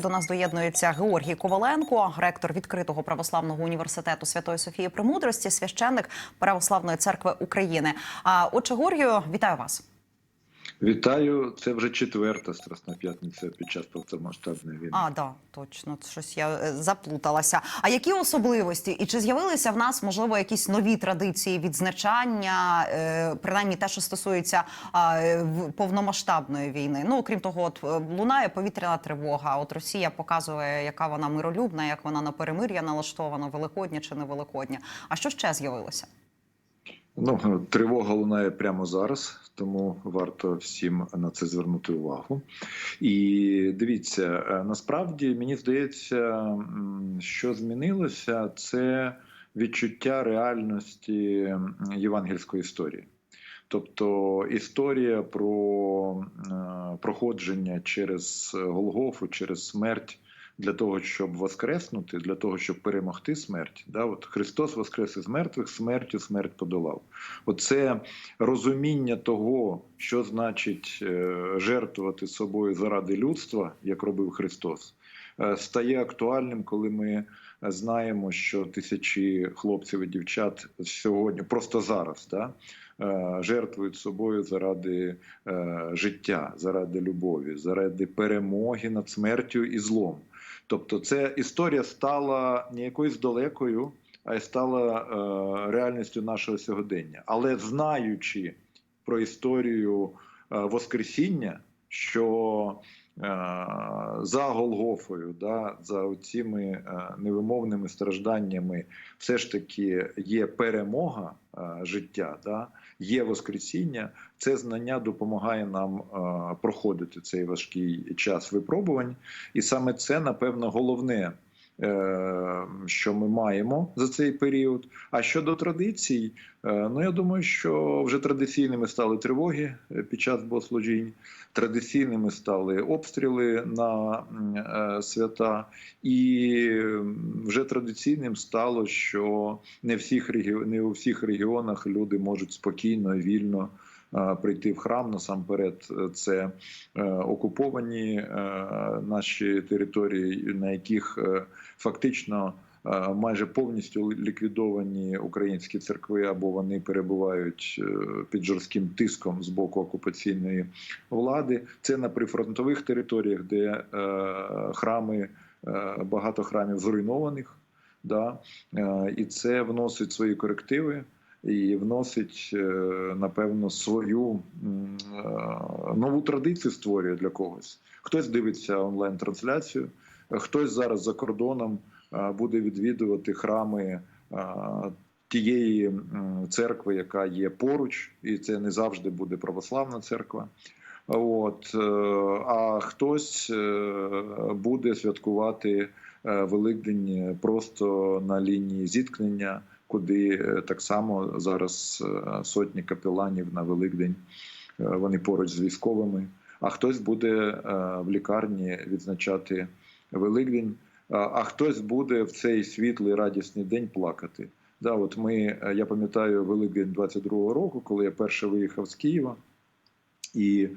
До нас доєднується Георгій Коваленко, ректор відкритого православного університету Святої Софії Премудрості, священник Православної церкви України. А отже, Георгію, вітаю вас. Вітаю, це вже четверта Страсна п'ятниця під час повномасштабної війни. А, да, точно, щось я е, заплуталася. А які особливості? І чи з'явилися в нас можливо якісь нові традиції відзначання, е, принаймні те, що стосується е, повномасштабної війни? Ну окрім того, от лунає повітряна тривога. От Росія показує, яка вона миролюбна, як вона на перемир'я налаштована, великодня чи не великодня. А що ще з'явилося? Ну, тривога лунає прямо зараз, тому варто всім на це звернути увагу. І дивіться, е, насправді мені здається, що змінилося, це відчуття реальності євангельської історії. Тобто історія про е, проходження через Голгофу, через смерть для того, щоб воскреснути, для того, щоб перемогти смерть. Да? От Христос воскрес із мертвих, смертю смерть подолав. Оце розуміння того, що значить е, жертвувати собою заради людства, як робив Христос, е, стає актуальним, коли ми знаємо, що тисячі хлопців і дівчат сьогодні, просто зараз, да, е, жертвують собою заради життя, заради любові, заради перемоги над смертю і злом. Тобто, ця історія стала не якоюсь далекою, а й стала е, реальністю нашого сьогодення. Але знаючи про історію е, Воскресіння, що е, за Голгофою, да, за цими е, невимовними стражданнями, все ж таки є перемога е, життя, да, є Воскресіння. Це знання допомагає нам е, проходити цей важкий час випробувань, і саме це, напевно, головне. Е, Що ми маємо за цей період? А щодо традицій, е, ну я думаю, що вже традиційними стали тривоги е, під час богослужінь, традиційними стали обстріли на е, свята, і вже традиційним стало, що не, всіх не у всіх регіонах люди можуть спокійно і вільно прийти в храм. Насамперед, е, це е, окуповані е, наші території, на яких е, фактично. е, Майже повністю ліквідовані українські церкви, або вони перебувають е, під жорстким тиском з боку окупаційної влади. Це на прифронтових територіях, де е, храми, е, багато храмів зруйнованих. Да? Е, і це вносить свої корективи і вносить, е, напевно, свою е, нову традицію створює для когось. Хтось дивиться онлайн-трансляцію, хтось зараз за кордоном е, буде відвідувати храми. Тієї церкви, яка є поруч, і це не завжди буде православна церква. От а хтось буде святкувати Великдень просто на лінії зіткнення, куди е, так само зараз е, сотні капеланів на Великдень е, вони поруч з військовими. А хтось буде в лікарні відзначати Великдень, а- хтось буде в цей світлий радісний день плакати. Да, от ми, я пам'ятаю Великдень 22-го року, коли я перше виїхав з Києва. І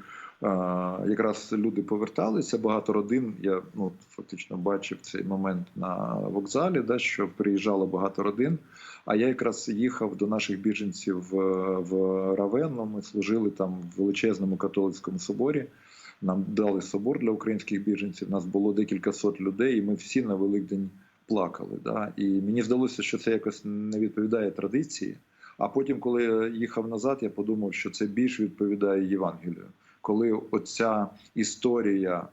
якраз люди поверталися, багато родин. Я ну, фактично бачив цей момент на вокзалі, да, що приїжджало багато родин. А я якраз їхав до наших біженців в, в Равенну. Ми служили там в величезному католицькому соборі. Нам дали собор для українських біженців. Нас було декілька сот людей, і ми всі на Великдень плакали. Да? І мені здалося, що це якось не відповідає традиції. А потім, коли я їхав назад, я подумав, що це більш відповідає Євангелію, коли оця історія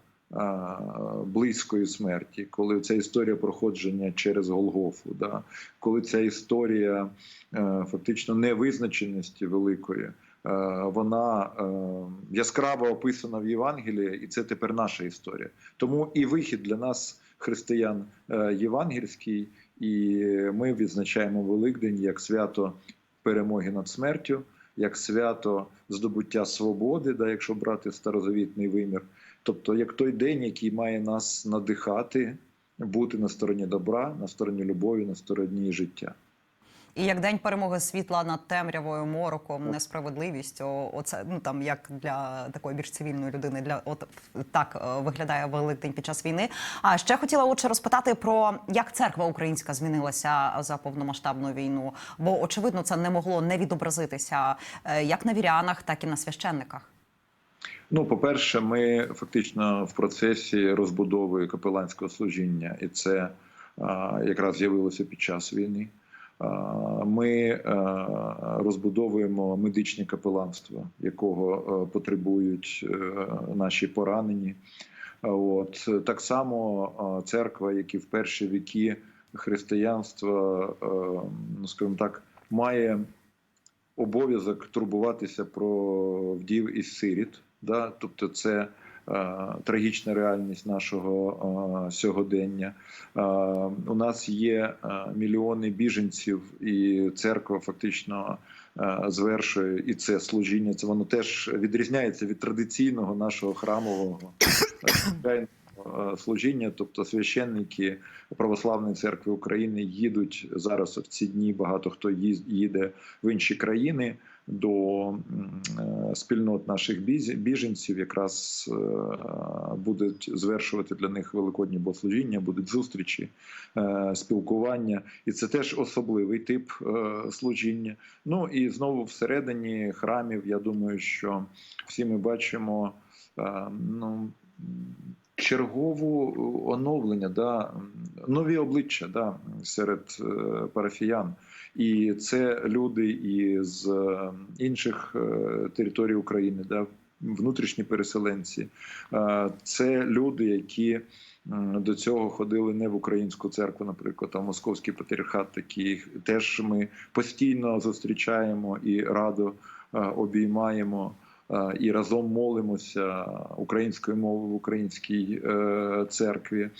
близької смерті, коли ця історія проходження через Голгофу, да, коли ця історія е, фактично невизначеності великої, е, вона е, яскраво описана в Євангелії, і це тепер наша історія. Тому і вихід для нас, християн, е, євангельський, і ми відзначаємо Великдень як свято перемоги над смертю, як свято здобуття свободи, да, якщо брати старозавітний вимір. Тобто, як той день, який має нас надихати, бути на стороні добра, на стороні любові, на стороні життя. І як день перемоги світла над темрявою, мороком, несправедливістю, оце ну там як для такої більш цивільної людини, для от так е, виглядає Великдень під час війни. А ще хотіла отже розпитати про як церква українська змінилася за повномасштабну війну, бо очевидно це не могло не відобразитися е, як на вірянах, так і на священниках. Ну, по-перше, ми фактично в процесі розбудови капеланського служіння, і це а, якраз з'явилося під час війни. Ми розбудовуємо медичне капеланство, якого потребують е, наші поранені. От так само церква, як і в перші віки християнства, ну скажімо так, має обов'язок турбуватися про вдів і сиріт. Да? Тобто це е, трагічна реальність нашого е, сьогодення. Е, у нас є е, мільйони біженців, і церква фактично е, звершує і це служіння. Це воно теж відрізняється від традиційного нашого храмового е, служіння, тобто священники православної церкви України їдуть зараз в ці дні. Багато хто їде в інші країни до е, спільнот наших біженців, якраз е, будуть звершувати для них великодні богослужіння, будуть зустрічі, е, спілкування, і це теж особливий тип служіння. Ну і знову всередині храмів, я думаю, що всі ми бачимо. Ну, чергову оновлення, да, нові обличчя да, серед парафіян. І це люди із е, інших е, територій України, да, внутрішні переселенці. Е, Це люди, які до цього ходили не в українську церкву, наприклад, а в московський патріархат. Таких теж ми постійно зустрічаємо і радо обіймаємо. І разом молимося українською мовою в українській церкві.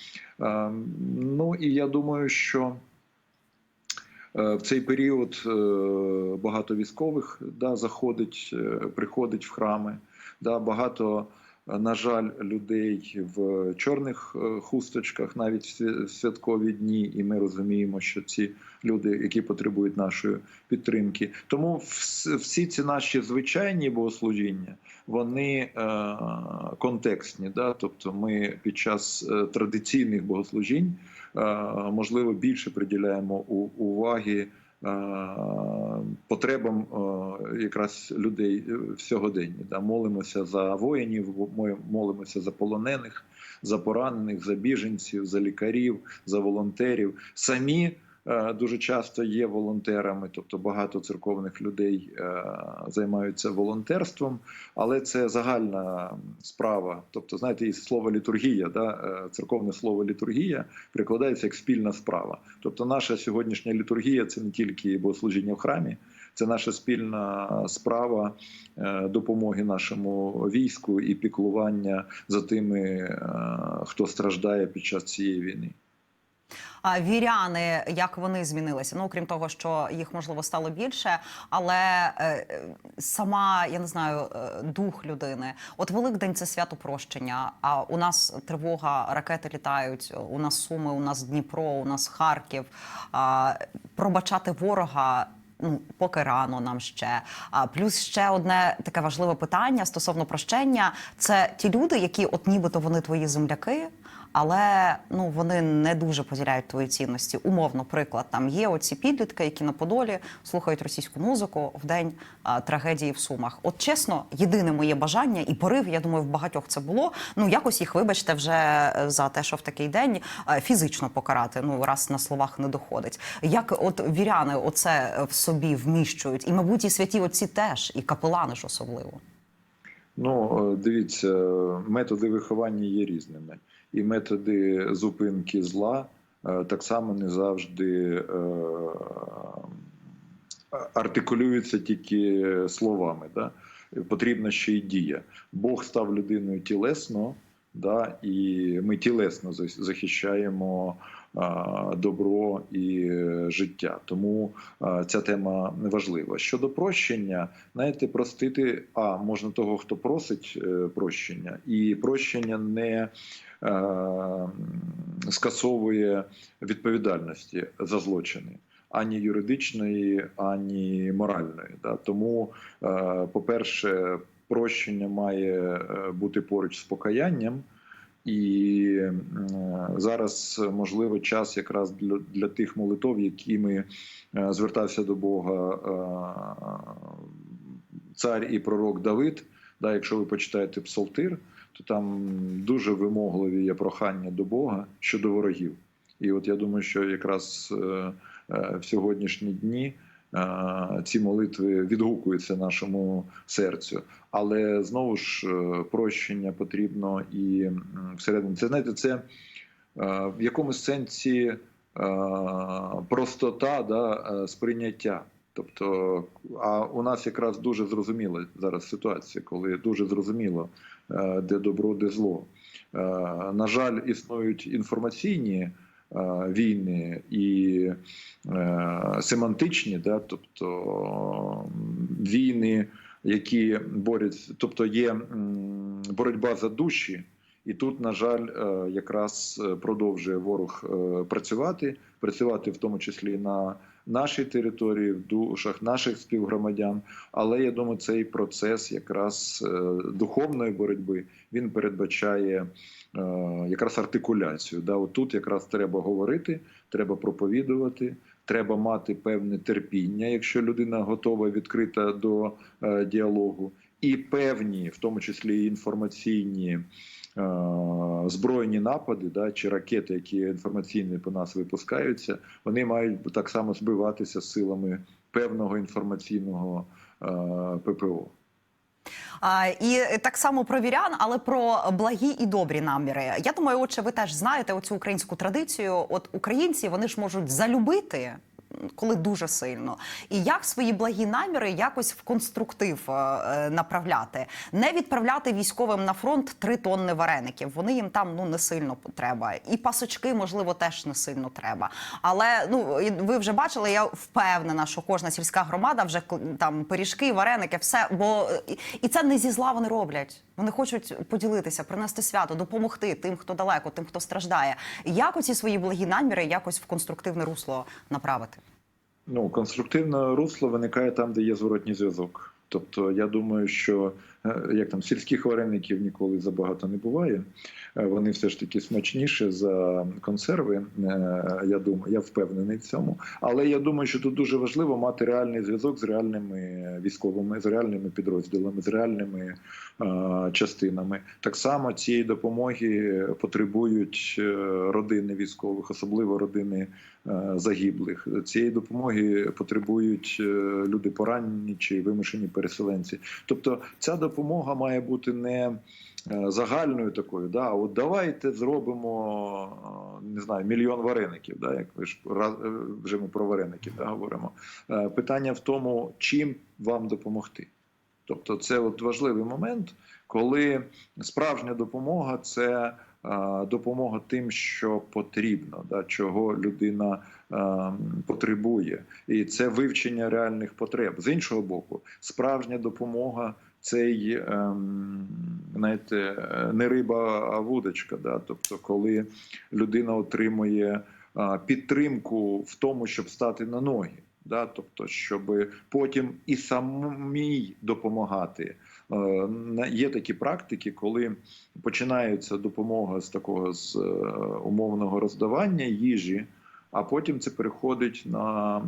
Ну і я думаю, що В цей період е, багато військових да, заходить, е, приходить в храми. Да, багато, е, на жаль, людей в чорних е, хусточках, навіть в святкові дні, і ми розуміємо, що ці люди, які потребують нашої підтримки. Тому всі ці наші звичайні богослужіння, вони е, контекстні. Да? Тобто ми під час е, традиційних богослужінь е, можливо більше приділяємо уваги е, потребам е, якраз людей сьогодення. Да? Молимося за воїнів, молимося за полонених, за поранених, за біженців, за лікарів, за волонтерів. Самі е, дуже часто є волонтерами, тобто багато церковних людей е, займаються волонтерством, але це загальна справа. Тобто, знаєте, і слово літургія, да, е, церковне слово літургія прикладається як спільна справа. Тобто, наша сьогоднішня літургія це не тільки богослужіння в храмі, це наша спільна справа е, допомоги нашому війську і піклування за тими, е, хто страждає під час цієї війни. Віряни, як вони змінилися? Ну, окрім того, що їх можливо стало більше, але е, сама я не знаю е, дух людини. От Великдень це свято прощення. А у нас тривога, ракети літають. У нас суми, у нас Дніпро, у нас Харків. Пробачати ворога. Ну, поки рано нам ще. А плюс ще одне таке важливе питання стосовно прощення: це ті люди, які, от нібито вони твої земляки, але ну вони не дуже поділяють твої цінності. Умовно, приклад там є оці підлітки, які на Подолі слухають російську музику в день а, трагедії в Сумах. От чесно, єдине моє бажання і порив, я думаю, в багатьох це було. Ну якось їх вибачте вже е, за те, що в такий день е, фізично покарати. Ну раз на словах не доходить. Як от віряни оце в собі вміщують, і мабуть, і святі отці теж, і капелани ж особливо. Ну, е, дивіться, методи виховання є різними, і методи зупинки зла е, так само не завжди е, артикулюються тільки словами. Да? Потрібна ще й дія. Бог став людиною тілесно, да? і ми тілесно захищаємо добро і е, життя. Тому ця тема важлива. Щодо прощення, знаєте, простити а можна того, хто просить е, прощення, і прощення не е, скасовує відповідальності за злочини. ані юридичної, ані моральної. Да? Тому, е, по-перше, прощення має е, бути поруч з покаянням. І е, зараз можливо час якраз для, для тих молитов, якими е, звертався до Бога цар і пророк Давид. Да, якщо ви почитаєте псалтир, то там дуже вимогливі є прохання до Бога щодо ворогів. І от я думаю, що якраз в сьогоднішні дні ці молитви відгукуються нашому серцю. Але знову ж е, прощення потрібно і всередині. Це знаєте, це е, в якомусь сенсі е, простота да, сприйняття. Тобто, а у нас якраз дуже зрозуміла зараз ситуація, коли дуже зрозуміло, де добро, де зло. На жаль, існують інформаційні війни і е, семантичні, да, тобто війни, які борються, тобто є боротьба за душі. І тут, на жаль, е, якраз е, продовжує ворог е, працювати, працювати в тому числі на нашій території, в душах наших співгромадян. Але я думаю, цей процес якраз е, духовної боротьби він передбачає е, якраз артикуляцію. Да, от тут якраз треба говорити, треба проповідувати. Треба мати певне терпіння, якщо людина готова відкрита до е, діалогу, і певні, в тому числі інформаційні збройні напади, да, чи ракети, які інформаційні по нас випускаються, вони мають так само збиватися силами певного інформаційного ППО. І так само про вірян, але про благі і добрі наміри. Я думаю, отже, ви теж знаєте оцю українську традицію. От українці вони ж можуть залюбити. Коли дуже сильно, і як свої благі наміри якось в конструктив е, е, направляти, не відправляти військовим на фронт три тонни вареників. Вони їм там ну не сильно треба, і пасочки можливо теж не сильно треба. Але ну ви вже бачили, я впевнена, що кожна сільська громада вже там пиріжки, вареники, все. Бо і це не зі зла вони роблять. Вони хочуть поділитися, принести свято, допомогти тим, хто далеко, тим, хто страждає. Як оці свої благі наміри якось в конструктивне русло направити? Ну, конструктивне русло виникає там, де є зворотній зв'язок. Тобто, я думаю, що е, як там сільських вареників ніколи забагато не буває. Е, Вони все ж таки смачніші за консерви. е, Я думаю, я впевнений в цьому. Але я думаю, що тут дуже важливо мати реальний зв'язок з реальними військовими, з реальними підрозділами, з реальними частинами. Так само цієї допомоги потребують родини військових, особливо родини загиблих. Цієї допомоги потребують е, люди поранені чи вимушені переселенці. Тобто, ця допомога має бути не е, загальною такою, да, от давайте зробимо е, не знаю мільйон вареників. Да, як ви ж е, вже ми про вареники да, говоримо. Е, Питання в тому, чим вам допомогти. Тобто, це от важливий момент, коли справжня допомога це е, допомога тим, що потрібно, да, чого людина потребує, і це вивчення реальних потреб. З іншого боку, справжня допомога. Це й, ем, знаєте, не риба, а вудочка. Да? Тобто, коли людина отримує підтримку в тому, щоб стати на ноги, да? тобто, щоб потім і самій допомагати. Е, Є такі практики, коли починається допомога з такого з е, умовного роздавання їжі, а потім це переходить на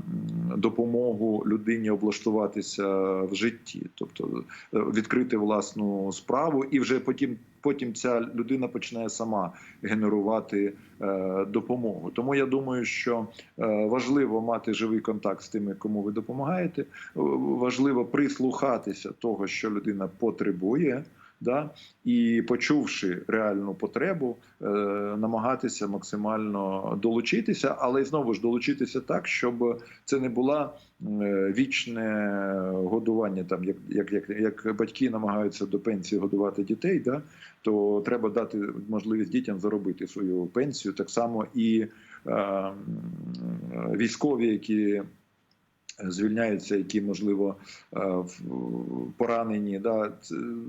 допомогу людині облаштуватися в житті, тобто е, відкрити власну справу, і вже потім. Потім ця людина починає сама генерувати е, допомогу. Тому я думаю, що е, важливо мати живий контакт з тими, кому ви допомагаєте. Важливо прислухатися того, що людина потребує, да, і почувши реальну потребу, е, намагатися максимально долучитися, але знову ж долучитися так, щоб це не була е, вічне годування, там як, як, як, як батьки намагаються до пенсії годувати дітей, да, то треба дати можливість дітям заробити свою пенсію. Так само і е, військові, які звільняються, які можливо е, поранені. Да,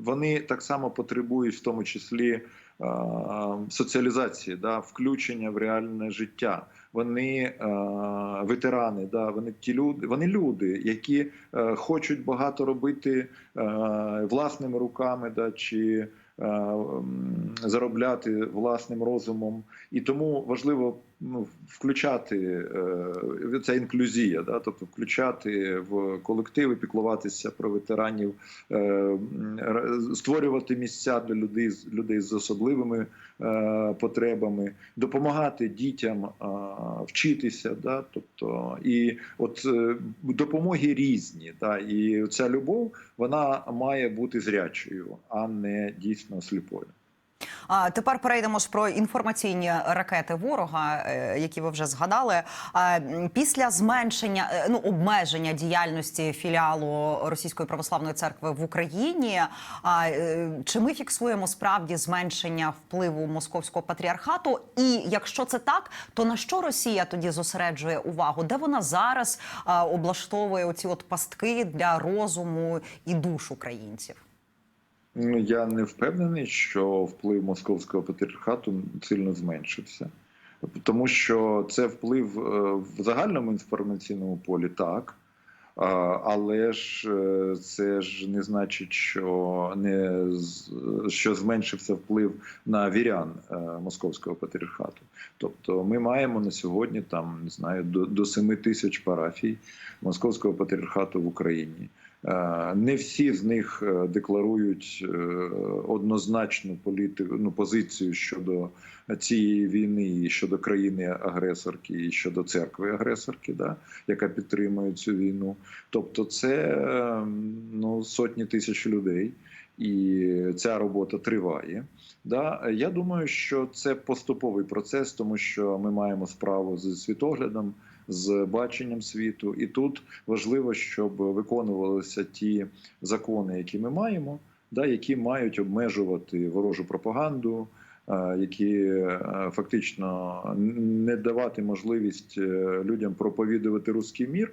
вони так само потребують, в тому числі. соціалізації, да, включення в реальне життя. Вони е, ветерани, да, вони ті люди, вони люди, які е, хочуть багато робити е, власними руками, да, чи е, заробляти власним розумом. І тому важливо ну, включати е, ця інклюзія, да, тобто включати в колективи, піклуватися про ветеранів, е, створювати місця для людей, людей з особливими е, потребами, допомагати дітям вчитися. Да, тобто, і от допомоги різні. Да, і ця любов вона має бути зрячою, а не дійсно сліпою. А тепер перейдемо ж про інформаційні ракети ворога, е, які ви вже згадали. Після зменшення е, ну обмеження діяльності філіалу Російської православної церкви в Україні. А е, чи ми фіксуємо справді зменшення впливу московського патріархату? І якщо це так, то на що Росія тоді зосереджує увагу? Де вона зараз облаштовує оці от пастки для розуму і душ українців? Ну, я не впевнений, що вплив московського патріархату сильно зменшився, тому що це вплив е, в загальному інформаційному полі так. Але ж е, це ж не значить, що не що зменшився вплив на вірян е, московського патріархату. Тобто, ми маємо на сьогодні там не знаю до, 7 тисяч парафій московського патріархату в Україні. Е, Не всі з них е, декларують е, однозначну політику ну, позицію щодо цієї війни, і щодо країни-агресорки, і щодо церкви-агресорки, да, яка підтримує цю війну. Тобто, це е, ну, сотні тисяч людей, і ця робота триває. Да, я думаю, що це поступовий процес, тому що ми маємо справу з світоглядом, з баченням світу, і тут важливо, щоб виконувалися ті закони, які ми маємо, да, які мають обмежувати ворожу пропаганду, е, які е, фактично не давати можливість е, людям проповідувати руський мір.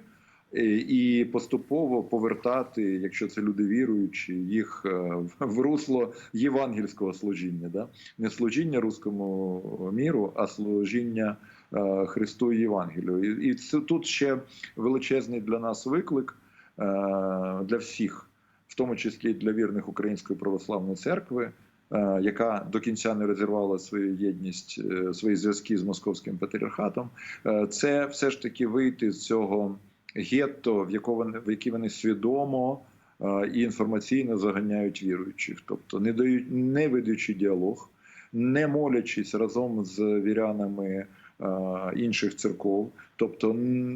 І поступово повертати, якщо це люди віруючі, їх в- русло євангельського служіння, да не служіння руському міру, а служіння Христу і Євангелію. І, це тут ще величезний для нас виклик е, для всіх, в тому числі для вірних Української православної церкви, е, яка до кінця не розірвала свою єдність, е, свої зв'язки з московським патріархатом. Е, Це все ж таки вийти з цього гетто, в якого в які вони свідомо. е, І інформаційно заганяють віруючих, тобто не дають, не ведучи діалог, не молячись разом з вірянами е, інших церков. Тобто,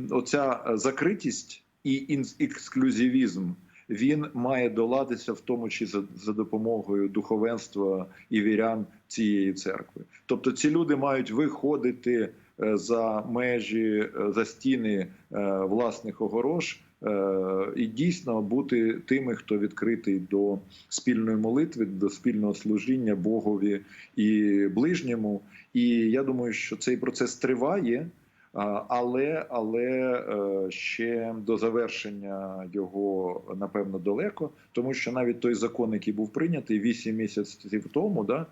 оця закритість і ексклюзивізм він має доладитися в тому числі за, за допомогою духовенства і вірян цієї церкви. Тобто, ці люди мають виходити е, за межі, е, за стіни е, власних огорож. Е, І дійсно бути тими, хто відкритий до спільної молитви, до спільного служіння Богові і ближньому. І я думаю, що цей процес триває, але, але е, ще до завершення його напевно далеко, тому що навіть той закон, який був прийнятий 8 місяців тому, да,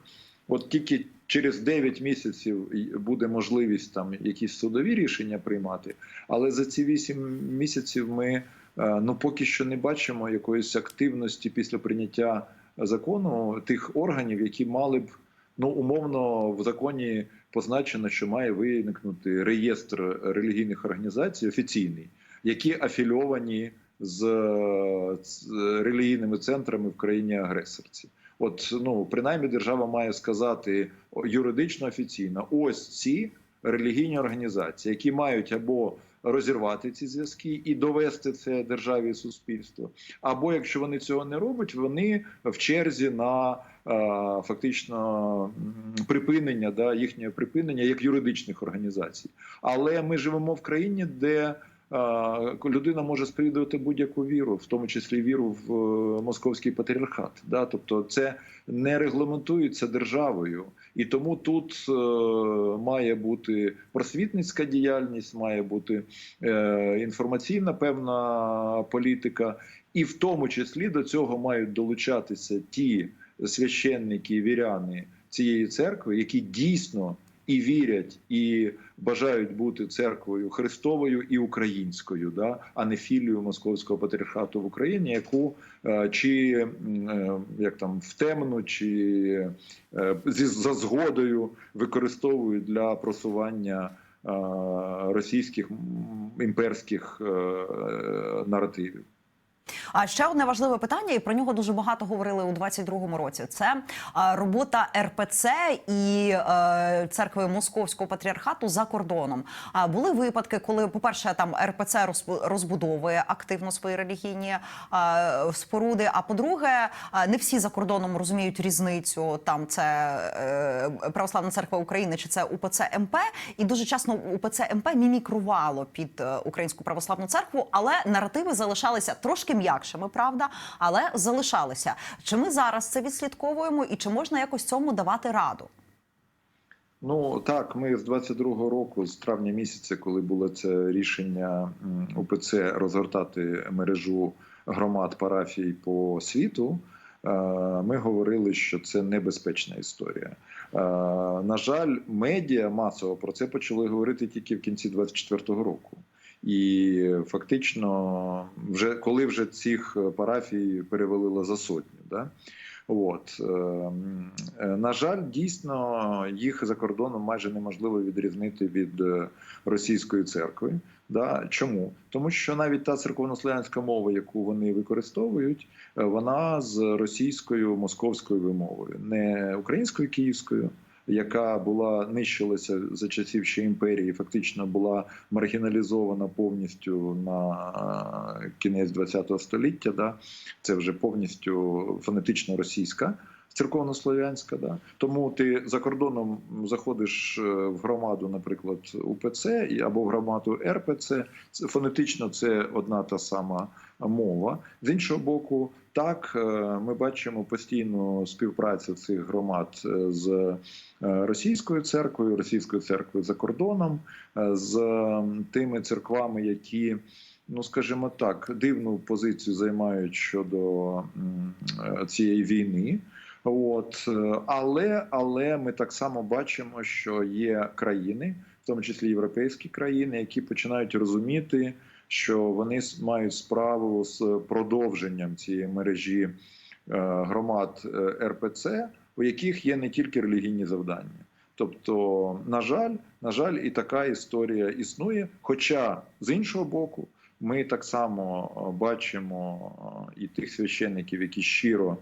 от тільки через 9 місяців буде можливість там якісь судові рішення приймати. Але за ці 8 місяців ми е, ну поки що не бачимо якоїсь активності після прийняття закону тих органів, які мали б ну умовно в законі позначено, що має виникнути реєстр релігійних організацій офіційний, які афільовані з, з релігійними центрами в країні агресорці. От ну принаймні держава має сказати юридично офіційно: ось ці релігійні організації, які мають або розірвати ці зв'язки і довести це державі і суспільству, або якщо вони цього не роблять, вони в черзі на е, фактично припинення да їхнього припинення як юридичних організацій. Але ми живемо в країні, де людина може сповідувати будь-яку віру, в тому числі віру в е, московський патріархат. Да? Тобто, це не регламентується державою, і тому тут е, має бути просвітницька діяльність, має бути е, інформаційна певна політика, і в тому числі до цього мають долучатися ті священники, віряни цієї церкви, які дійсно і вірять, і бажають бути церквою Христовою і українською, да, а не філією Московського патріархату в Україні, яку е, чи е, як там в темну, чи е, зі за згодою використовують для просування російських імперських наративів. А ще одне важливе питання, і про нього дуже багато говорили у 22-му році. Це робота РПЦ і е, церкви Московського патріархату за кордоном. А були випадки, коли, по-перше, там РПЦ розбу- розбудовує активно свої релігійні е, споруди. А по-друге, е, не всі за кордоном розуміють різницю. Там це е, Православна церква України чи це УПЦ МП. І дуже часто УПЦ МП мімікрувало під е, Українську православну церкву, але наративи залишалися трошки м'якшими, правда, але залишалися. Чи ми зараз це відслідковуємо, і чи можна якось цьому давати раду? Ну так, ми з 22-го року, з травня місяця, коли було це рішення УПЦ розгортати мережу громад парафій по світу. е, Ми говорили, що це небезпечна історія. Е, На жаль, медіа масово про це почали говорити тільки в кінці 24-го року. І фактично, вже коли вже цих парафій перевалило за сотню, да? От е, м, е, на жаль, дійсно їх за кордоном майже неможливо відрізнити від е, російської церкви. Да? Чому? Тому що навіть та церковнослов'янська мова, яку вони використовують, е, вона з російською московською вимовою, не українською київською. Яка була нищилася за часів ще імперії, фактично була маргіналізована повністю на е, кінець ХХ століття. Да? Це вже повністю фонетично російська, церковнослов'янська. Да? Тому ти за кордоном заходиш е, в громаду, наприклад, УПЦ або в громаду РПЦ. Фонетично це одна та сама мова. З іншого боку, так е, ми бачимо постійну співпрацю цих громад е, з російською церквою, російською церквою за кордоном, з тими церквами, які ну скажімо так, дивну позицію займають щодо цієї війни. От е, але, але ми так само бачимо, що є країни, в тому числі європейські країни, які починають розуміти, що вони мають справу з продовженням цієї мережі е, громад е, РПЦ, у яких є не тільки релігійні завдання. Тобто, на жаль, на жаль, і така історія існує. Хоча з іншого боку, ми так само бачимо і тих священників, які щиро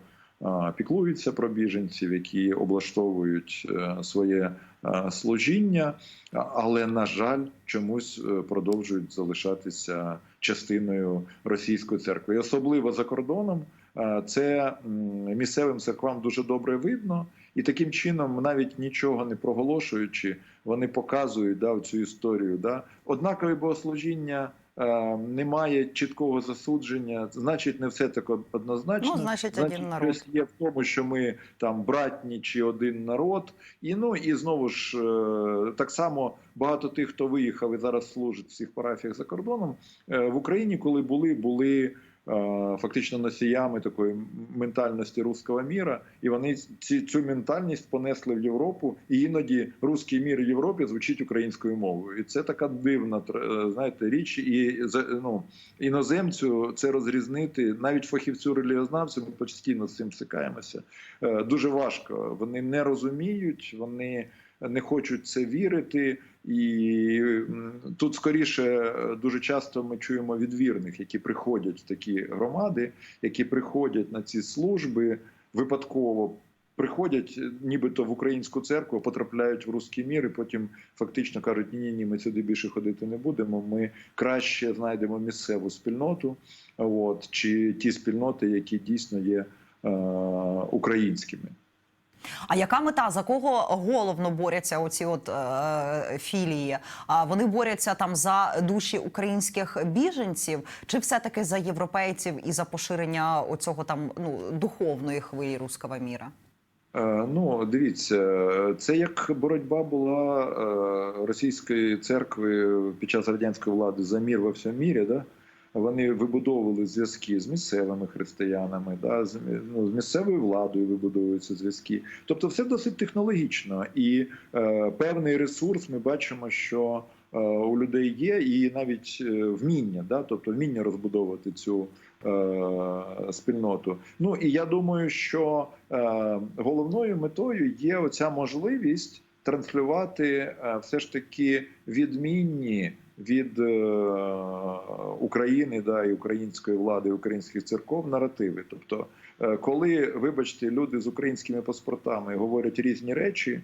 піклуються про біженців, які облаштовують е, своє е, служіння, але на жаль, чомусь е, продовжують залишатися частиною російської церкви, і особливо за кордоном. Це місцевим церквам дуже добре видно, і таким чином, навіть нічого не проголошуючи, вони показують да, цю історію. Да. Однакове богослужіння немає чіткого засудження, значить, не все так однозначно. Ну, значить, один народ. є в тому, що ми там братні чи один народ. І ну і знову ж е, так само багато тих, хто виїхав і зараз служить в цих парафіях за кордоном е, в Україні, коли були, були. Е, Фактично носіями такої ментальності руського міра, і вони ці цю ментальність понесли в Європу, і іноді руський мір в Європі звучить українською мовою, і це така дивна е, знаєте річ. І ну іноземцю це розрізнити навіть фахівцю релігіознавцю. Ми постійно з цим стикаємося. Е, Дуже важко. Вони не розуміють, вони не хочуть це вірити. І тут скоріше е, дуже часто ми чуємо від вірних, які приходять в такі громади, які приходять на ці служби випадково. Приходять е, нібито в українську церкву, потрапляють в русський мір, і потім фактично кажуть: ні, ні, ми сюди більше ходити не будемо. Ми краще знайдемо місцеву спільноту, от чи ті спільноти, які дійсно є е, українськими. А яка мета за кого головно борються оці от е, філії? А вони борються там за душі українських біженців, чи все таки за європейців і за поширення оцього там ну духовної хвилі руського міра? Е, Ну, дивіться, це як боротьба була е, російської церкви під час радянської влади за мір во всьому мірі, да? Вони вибудовували зв'язки з місцевими християнами, да, з, ну, з місцевою владою вибудовуються зв'язки. Тобто, все досить технологічно, і е, певний ресурс ми бачимо, що е, у людей є, і навіть е, вміння, да, тобто вміння розбудовувати цю е, спільноту. Ну і я думаю, що е, головною метою є оця можливість транслювати е, все ж таки відмінні від е, України да, і української влади, українських церков наративи. Тобто, е, коли, вибачте, люди з українськими паспортами говорять різні речі.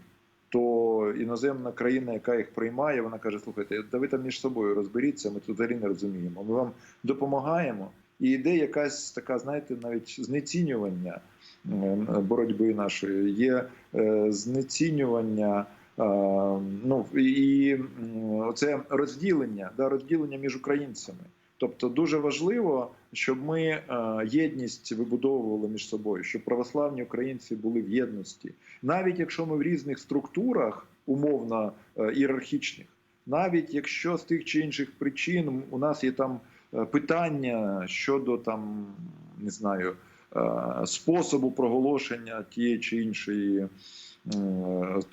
То іноземна країна, яка їх приймає, вона каже: слухайте, да ви там між собою розберіться, ми тут взагалі не розуміємо. Ми вам допомагаємо. І йде якась така, знаєте, навіть знецінювання е, боротьби нашої, є знецінювання. Е, Ну і це розділення, да, розділення між українцями. Тобто дуже важливо, щоб ми е, єдність вибудовували між собою, щоб православні українці були в єдності, навіть якщо ми в різних структурах, умовно е, ієрархічних, навіть якщо з тих чи інших причин у нас є там е, питання щодо там не знаю способу проголошення тієї чи іншої е,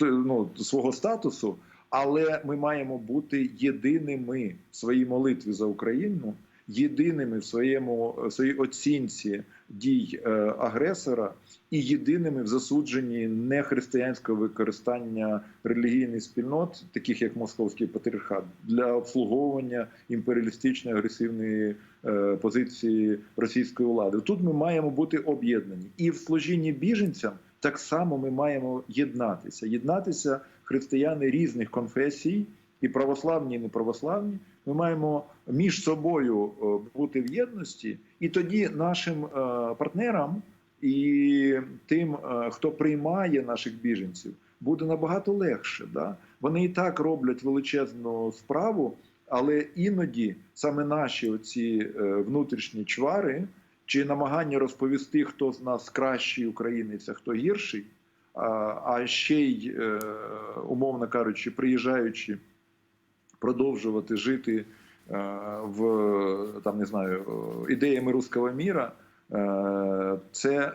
ну, свого статусу, але ми маємо бути єдиними в своїй молитві за Україну, єдиними в своєму в своїй оцінці дій е, агресора і єдиними в засудженні нехристиянського використання релігійних спільнот, таких як московський патріархат, для обслуговування імперіалістичної агресивної е, позиції російської влади. Тут ми маємо бути об'єднані, і в служінні біженцям так само ми маємо єднатися. Єднатися християни різних конфесій, і православні, і неправославні. Ми маємо між собою е, бути в єдності, і тоді нашим е, партнерам і тим, е, хто приймає наших біженців, буде набагато легше. Да? Вони і так роблять величезну справу, але іноді саме наші оці внутрішні чвари чи намагання розповісти, хто з нас кращий українець, а хто гірший. А, ще й, умовно кажучи, приїжджаючи продовжувати жити е, в там не знаю е, ідеями руського міра, е, це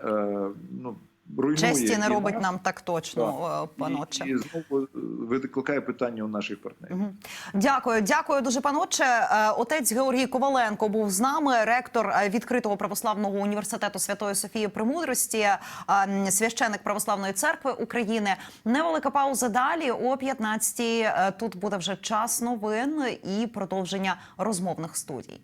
ну руйнує Честі не робить нас, нам так точно, е, і, паноче. і знову викликає питання у наших партнерів. Мгм. Дякую, дякую дуже, паноче. Е, Отець Георгій Коваленко був з нами, ректор е, відкритого православного університету Святої Софії Премудрості, м, священик Православної церкви України. Невелика пауза далі о 15-й. Е, Тут буде вже час новин і продовження розмовних студій.